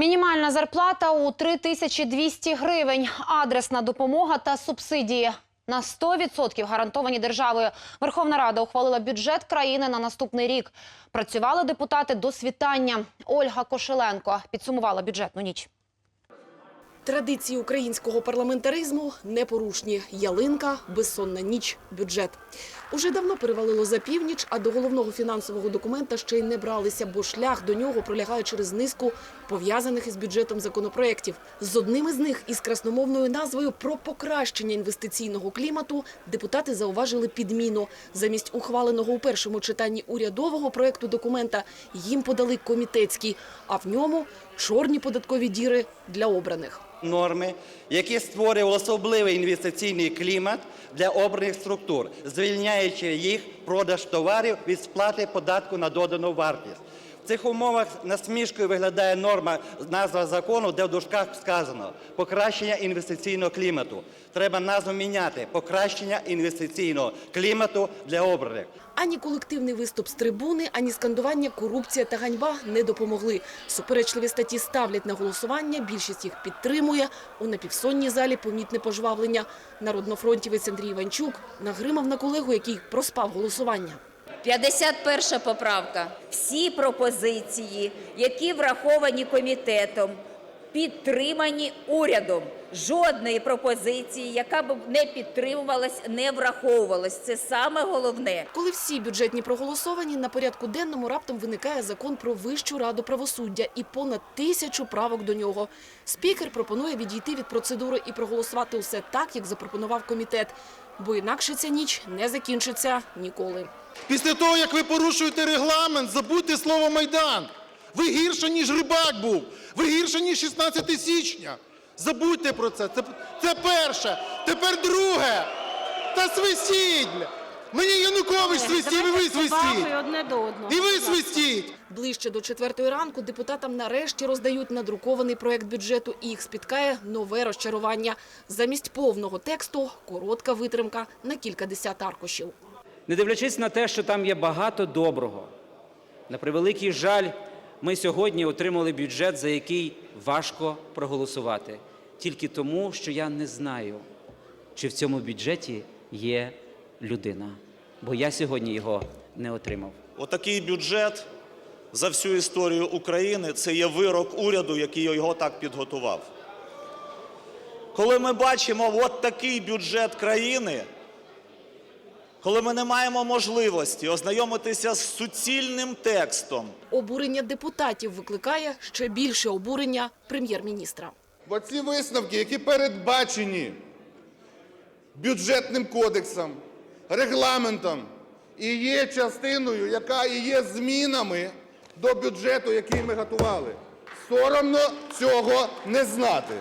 Мінімальна зарплата у 3200 гривень, адресна допомога та субсидії. На 100% гарантовані державою. Верховна Рада ухвалила бюджет країни на наступний рік. Працювали депутати до світання. Ольга Кошеленко підсумувала бюджетну ніч. Традиції українського парламентаризму непорушні. Ялинка, безсонна ніч, бюджет. Уже давно перевалило за північ, а до головного фінансового документа ще й не бралися, бо шлях до нього пролягає через низку пов'язаних із бюджетом законопроєктів. З одним із них із красномовною назвою про покращення інвестиційного клімату депутати зауважили підміну. Замість ухваленого у першому читанні урядового проекту документа їм подали комітетський, а в ньому чорні податкові діри для обраних. норми, які створювали особливий інвестиційний клімат для обраних структур, звільняючи їх продаж товарів від сплати податку на додану вартість. В цих умовах насмішкою виглядає норма назва закону, де в дужках сказано покращення інвестиційного клімату. Треба назву міняти покращення інвестиційного клімату для обраних. Ані колективний виступ з трибуни, ані скандування «корупція та ганьба» не допомогли. Суперечливі статті ставлять на голосування, більшість їх підтримує. У напівсонній залі помітне пожвавлення. Народнофронтівець Андрій Іванчук нагримав на колегу, який проспав голосування. 51 поправка. Всі пропозиції, які враховані комітетом, підтримані урядом. Жодної пропозиції, яка б не підтримувалась, не враховувалась. Це саме головне. Коли всі бюджетні проголосовані, на порядку денному раптом виникає закон про Вищу раду правосуддя і понад тисячу правок до нього. Спікер пропонує відійти від процедури і проголосувати усе так, як запропонував комітет. Бо інакше ця ніч не закінчиться ніколи. Після того, як ви порушуєте регламент, забудьте слово Майдан. Ви гірше, ніж рибак був. Ви гірше, ніж 16 січня. Забудьте про це. Це, це перше. Тепер друге. Та свистіть! Мені Янукович свистів, і ви свистіть. одне до одного. І ви свистіть. Ближче до четвертої ранку депутатам нарешті роздають надрукований проект бюджету і їх спіткає нове розчарування. Замість повного тексту – коротка витримка на кілька десят аркушів. Не дивлячись на те, що там є багато доброго, на превеликий жаль, ми сьогодні отримали бюджет, за який важко проголосувати. Тільки тому, що я не знаю, чи в цьому бюджеті є людина. Бо я сьогодні його не отримав. Отакий бюджет за всю історію України це є вирок уряду, який його так підготував. Коли ми бачимо от такий бюджет країни, коли ми не маємо можливості ознайомитися з суцільним текстом, Обурення депутатів викликає ще більше обурення прем'єр-міністра. Бо ці висновки, які передбачені бюджетним кодексом, регламентом, і є частиною, яка і є змінами до бюджету, який ми готували. Соромно цього не знати.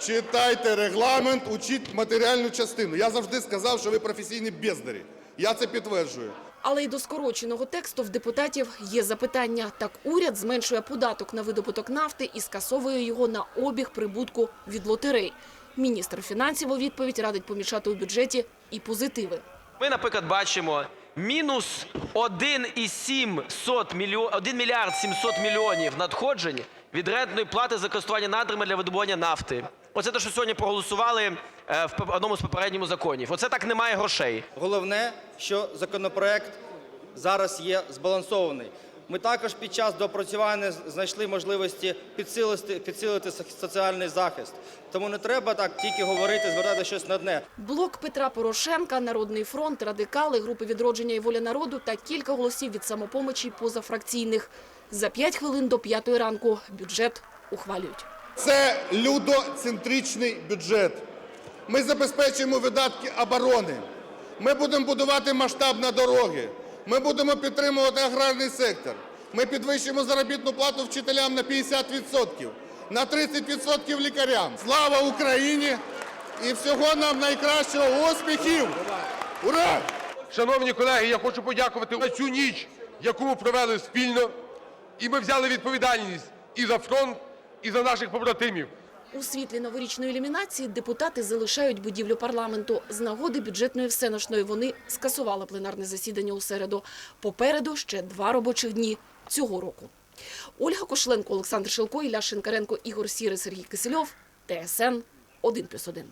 Читайте регламент, учіть матеріальну частину. Я завжди сказав, що ви професійні бездарі. Я це підтверджую. Але й до скороченого тексту в депутатів є запитання. Так уряд зменшує податок на видобуток нафти і скасовує його на обіг прибутку від лотерей. Міністр фінансів у відповідь радить помічати у бюджеті і позитиви. Ми, наприклад, бачимо мінус 1,7 мільйон, 1 мільярд 700 мільйонів надходжень від рентної плати за користування надрами для видобування нафти. Оце те, що сьогодні проголосували е, в одному з попередніх законів. Оце так немає грошей. Головне, що законопроект зараз є збалансований. Ми також під час доопрацювання знайшли можливості підсилити, підсилити соціальний захист. Тому не треба так тільки говорити, звертати щось на одне. Блок Петра Порошенка, Народний фронт, радикали, групи відродження і воля народу та кілька голосів від самопомочі позафракційних. За п'ять хвилин до п'ятої ранку бюджет ухвалюють. Це людоцентричний бюджет. Ми забезпечуємо видатки оборони. Ми будемо будувати масштабні дороги. Ми будемо підтримувати аграрний сектор. Ми підвищимо заробітну плату вчителям на 50%, на 30% лікарям. Слава Україні! І всього нам найкращого успіхів! Ура! Шановні колеги, я хочу подякувати за цю ніч, яку ми провели спільно. І ми взяли відповідальність і за фронт, і за наших побратимів. У світлі новорічної ілюмінації депутати залишають будівлю парламенту. З нагоди бюджетної всеношної вони скасували пленарне засідання у середу. Попереду ще два робочих дні цього року. Ольга Кошленко, Олександр Шилко, Ілля Шинкаренко, Ігор Сіри, Сергій Кисельов. ТСН 1+,1.